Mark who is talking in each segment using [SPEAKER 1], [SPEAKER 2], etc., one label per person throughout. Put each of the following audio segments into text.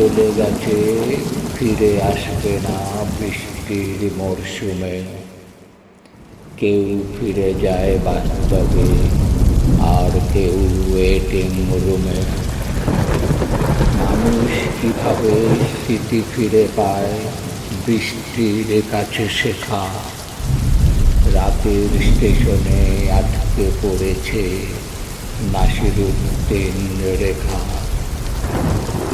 [SPEAKER 1] চলে গেছে, ফিরে আসবে না বৃষ্টির মরশুমে। কেউ ফিরে যায় বাস্তবে, আর কেউ ওয়েটিং রুমে মানুষ কীভাবে স্মৃতি ফিরে পায়, বৃষ্টির কাছে শেখা। রাতের স্টেশনে আটকে পড়েছে নাসিরুদ্দিন রেখা।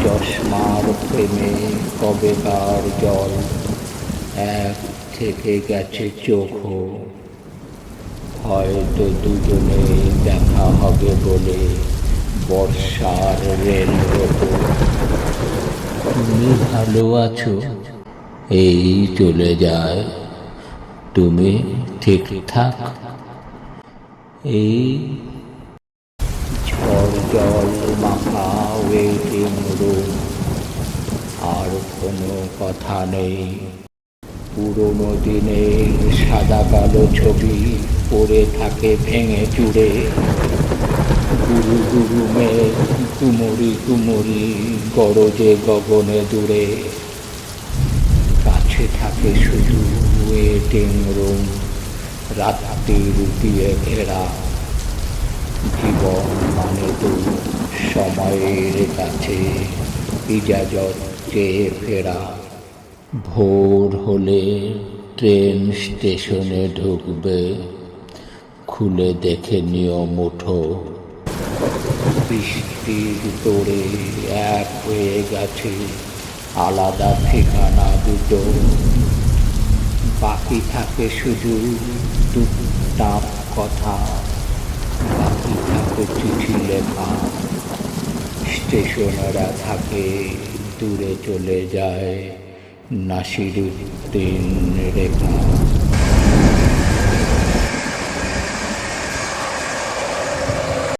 [SPEAKER 1] চশমার প্রেমে কবেকার জল এক থেকে গেছে চোখও? হয়তো দুজনে দেখা হবে বলে বর্ষার রেল তুমি ভালো আছো? এই চলে যায়। তুমি ঠিকঠাক? এই ঝড় জল মাখা ওয়েটিং রুম আর কোনো কথা নেই পুরোনো দিনের সাদা কালো ছবি পড়ে থাকে ভেঙে চুড়ে। গুরু গুরু কুমুরি কুমুরি, গরজে গগনে দূরে। কাছে থাকে শুধু ওয়েটিং রুম রাত্রির দিয়ে ঘেরা। জীবন মানে তো সময়ের কাছে, ইজাজত চেয়ে ফেরা। ভোর হলে ট্রেন স্টেশনে ঢুকবে, খুলে দেখে নিও মুঠো। বৃষ্টির তোড়ে এক হয়ে গেছে, আলাদা ঠিকানা দুটো। বাকি থাকে শুধু টুকটাক কথা, বাকি থাকে চিঠি লেখা। স্টেশনেরা থাকে, দূরে চলে যায়। নাসিরুদ্দিন রেখা